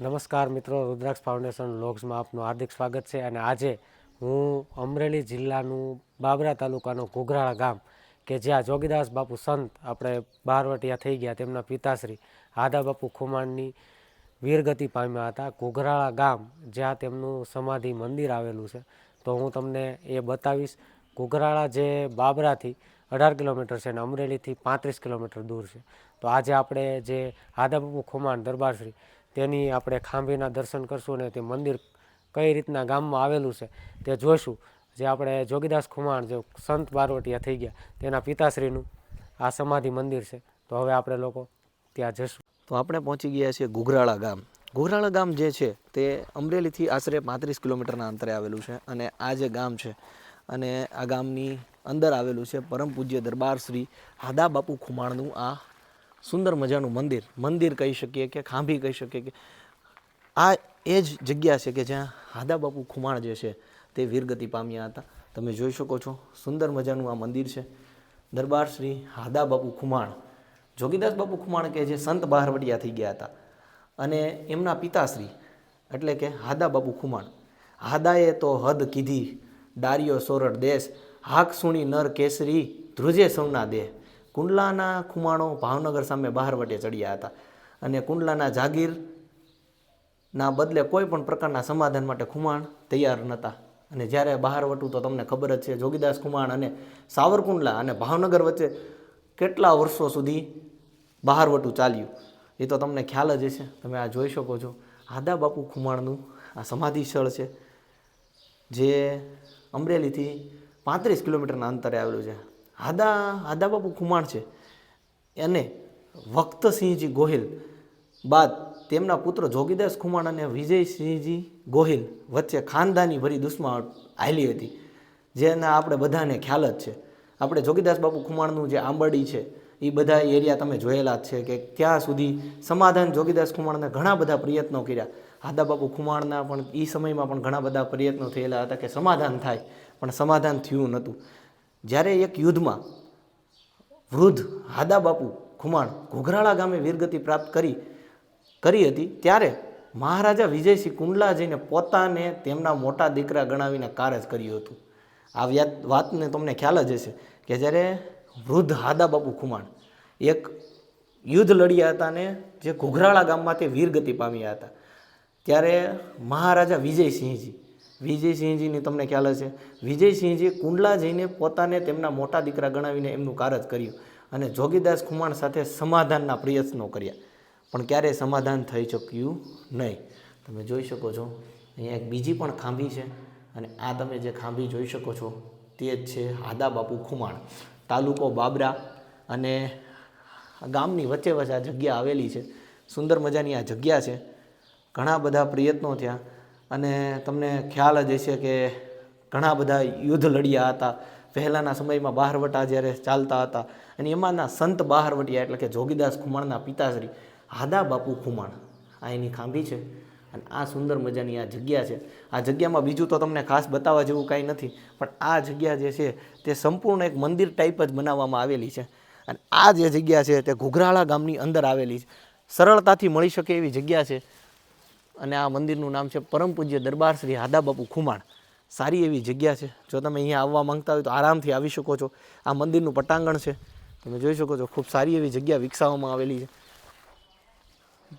નમસ્કાર મિત્રો, રુદ્રાક્ષ ફાઉન્ડેશન લોગ્સમાં આપનું હાર્દિક સ્વાગત છે અને આજે હું અમરેલી જિલ્લાનું બાબરા તાલુકાનું ઘોઘરાળા ગામ કે જ્યાં જોગીદાસ બાપુ સંત આપણે બારવટિયા થઈ ગયા, તેમના પિતાશ્રી આદા ખુમાણની વીરગતિ પામ્યા હતા. ઘોઘરાળા ગામ જ્યાં તેમનું સમાધિ મંદિર આવેલું છે. તો હું તમને એ બતાવીશ, ઘોઘરાળા જે બાબરાથી અઢાર કિલોમીટર છે અને અમરેલીથી પાંત્રીસ કિલોમીટર દૂર છે. તો આજે આપણે જે આદા ખુમાણ દરબારશ્રી તેની આપણે ખાંભીના દર્શન કરશું અને તે મંદિર કઈ રીતના ગામમાં આવેલું છે તે જોઈશું. જે આપણે જોગીદાસ ખુમાણ જે સંત બારવટિયા થઈ ગયા, તેના પિતાશ્રીનું આ સમાધિ મંદિર છે. તો હવે આપણે લોકો ત્યાં જઈશું તો આપણે પહોંચી ગયા છીએ ઘુઘરાળા ગામ. ઘુઘરાળા ગામ જે છે તે અમરેલીથી આશરે પાંત્રીસ કિલોમીટરના અંતરે આવેલું છે અને આ જે ગામ છે અને આ ગામની અંદર આવેલું છે પરમ પૂજ્ય દરબાર શ્રી હાદા બાપુ ખુમાણનું આ સુંદર મજાનું મંદિર. મંદિર કહી શકીએ કે, ખાંભી કહી શકીએ કે, આ એ જ જગ્યા છે કે જ્યાં હાદા બાપુ ખુમાણ જે છે તે વીરગતિ પામ્યા હતા. તમે જોઈ શકો છો, સુંદર મજાનું આ મંદિર છે. દરબાર શ્રી હાદા બાપુ ખુમાણ. જોગીદાસ બાપુ ખુમાણ કે જે સંત બહારવટિયા થઈ ગયા હતા. અને એમના પિતાશ્રી એટલે કે હાદા બાપુ ખુમાણ. હાદાએ તો હદ કીધી ડારિયો સોરઠ દેશ, હાક સુણી નર કેસરી ધ્રુજે સૌના દેહ. કુંડલાના ખુમાણો ભાવનગર સામે બહારવટે ચડ્યા હતા. અને કુંડલાના જાગીર ના બદલે કોઈ પણ પ્રકારના સમાધાન માટે ખુમાણ તૈયાર નહોતા. અને જ્યારે બહાર વટું તો તમને ખબર જ છે, જોગીદાસ ખુમાણ અને સાવરકુંડલા અને ભાવનગર વચ્ચે કેટલા વર્ષો સુધી બહારવટું ચાલ્યું. એ તો તમને ખ્યાલ જ હશે. તમે આ જોઈ શકો છો. આદા બાપુ ખુમાણનું આ સમાધિ સ્થળ છે, જે અમરેલીથી પાંત્રીસ કિલોમીટરના અંતરે આવેલું છે. આદા આદા બાપુ ખુમાણ છે. એને વક્તસિંહજી ગોહિલ, બાદ તેમના પુત્ર જોગીદાસ ખુમાણ અને વિજયસિંહજી ગોહિલ વચ્ચે ખાનદાની ભરી દુશ્મન હાલી હતી, જેના આપણે બધાને ખ્યાલ જ છે. આપણે જોગીદાસ બાપુ ખુમાણનું જે આંબરડી છે, એ બધા એરિયા તમે જોયેલા જ છે કે ત્યાં સુધી સમાધાન જોગીદાસ ખુમાણને ઘણા બધા પ્રયત્નો કર્યા. હાદા બાપુ ખુમાણના પણ એ સમયમાં પણ ઘણા બધા પ્રયત્નો થયેલા હતા કે સમાધાન થાય, પણ સમાધાન થયું નહોતું. જ્યારે એક યુદ્ધમાં વૃદ્ધ હાદા બાપુ ખુમાણ ઘોઘરાળા ગામે વીરગતિ પ્રાપ્ત કરી કરી હતી, ત્યારે મહારાજા વિજયસિંહ કુંડલા જઈને પોતાને તેમના મોટા દીકરા ગણાવીને કારજ કર્યું હતું. આ વાતને તમને ખ્યાલ જ હશે કે જ્યારે વૃદ્ધ હાદા બાપુ ખુમાણ એક યુદ્ધ લડ્યા હતા ને જે ઘોઘરાળા ગામમાં તે વીરગતિ પામ્યા હતા, ત્યારે મહારાજા વિજયસિંહજી વિજયસિંહજીની તમને ખ્યાલ હશે. વિજયસિંહજી કુંડલા જઈને પોતાને તેમના મોટા દીકરા ગણાવીને એમનું કારજ કર્યું અને જોગીદાસ ખુમાણ સાથે સમાધાનના પ્રયત્નો કર્યા. પણ ક્યારેય સમાધાન થઈ શક્યું નહીં. તમે જોઈ શકો છો, અહીંયા એક બીજી પણ ખાંભી છે અને આ તમે જે ખાંભી જોઈ શકો છો તે જ છે હાદા બાપુ ખુમાણ. તાલુકો બાબરા અને ગામની વચ્ચે વચ્ચે આ જગ્યા આવેલી છે. સુંદર મજાની આ જગ્યા છે. ઘણા બધા પ્રયત્નો થયા. અને તમને ખ્યાલ જ હશે કે ઘણા બધા યુદ્ધ લડ્યા હતા. પહેલાંના સમયમાં બહારવટા જ્યારે ચાલતા હતા. અને એમાંના સંત બહારવટિયા એટલે કે જોગીદાસ ખુમાણના પિતાશ્રી હાદા બાપુ ખુમાણ. આ એની ખાંભી છે અને આ સુંદર મજાની આ જગ્યા છે. આ જગ્યામાં બીજું તો તમને ખાસ બતાવવા જેવું કાંઈ નથી, પણ આ જગ્યા જે છે તે સંપૂર્ણ એક મંદિર ટાઈપ જ બનાવવામાં આવેલી છે. અને આ જે જગ્યા છે તે ઘુઘરાળા ગામની અંદર આવેલી છે. સરળતાથી મળી શકે એવી જગ્યા છે. અને આ મંદિરનું નામ છે પરમ પૂજ્ય દરબાર શ્રી હાદાબાપુ ખુમાણ. સારી એવી જગ્યા છે. જો તમે અહીંયા આવવા માંગતા હોય તો આરામથી આવી શકો છો. આ મંદિરનું પટાંગણ છે. તમે જોઈ શકો છો, ખૂબ સારી એવી જગ્યા વિકસાવવામાં આવેલી છે.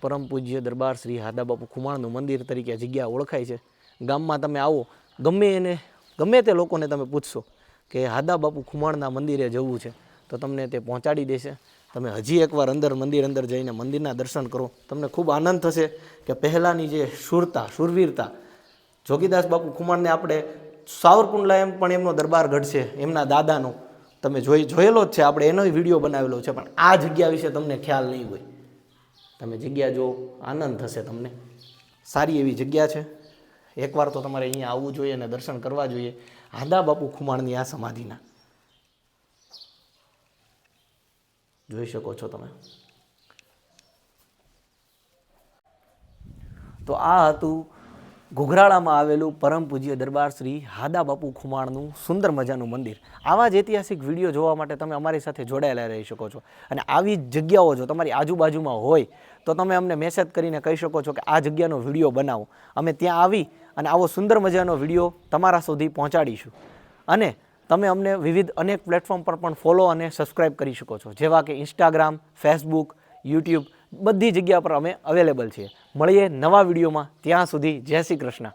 પરમ પૂજ્ય દરબાર શ્રી હાદાબાપુ ખુમાણનું મંદિર તરીકે આ જગ્યા ઓળખાય છે. ગામમાં તમે આવો, ગમે એને, ગમે તે લોકોને તમે પૂછશો કે હાદા બાપુ ખુમાણના મંદિરે જવું છે, તો તમને તે પહોંચાડી દેશે. તમે હજી એકવાર અંદર મંદિર અંદર જઈને મંદિરના દર્શન કરો. તમને ખૂબ આનંદ થશે કે પહેલાંની જે શૂરતા શૂરવીરતા જોગીદાસ બાપુ ખુમાણને આપણે સાવરકુંડલા એમ પણ એમનો દરબાર ગઢ એમના દાદાનો. તમે જોઈ, જોયેલો જ છે, આપણે એનો વીડિયો બનાવેલો છે, પણ આ જગ્યા વિશે તમને ખ્યાલ નહીં હોય. તમે જગ્યા જો આનંદ થશે તમને. સારી એવી જગ્યા છે. એકવાર તો તમારે અહીંયા આવવું જોઈએ અને દર્શન કરવા જોઈએ. આદા બાપુ ખુમાણની આ સમાધિના. જોઈ શકો છો તમે. તો આ હતું ઘુઘરાળામાં આવેલું પરમ પૂજ્ય દરબાર શ્રી હાદા બાપુ ખુમાણનું સુંદર મજાનું મંદિર. આવા જ ઐતિહાસિક વીડિયો જોવા માટે તમે અમારી સાથે જોડાયેલા રહી શકો છો. અને આવી જગ્યાઓ જો તમારી આજુબાજુમાં હોય, તો તમે અમને મેસેજ કરીને કહી શકો છો કે આ જગ્યાનો વીડિયો બનાવો. અમે ત્યાં આવી અને આવો સુંદર મજાનો વીડિયો તમારા સુધી પહોંચાડીશું. અને તમે અમને વિવિધ અનેક પ્લેટફોર્મ પર પણ ફોલો અને સબસ્ક્રાઇબ કરી શકો છો. જેવા કે ઇન્સ્ટાગ્રામ ફેસબુક યુટ્યુબ બધી જગ્યા પર અમે અવેલેબલ છીએ. મળીએ નવા વિડીયોમાં ત્યાં સુધી જય શ્રી કૃષ્ણ.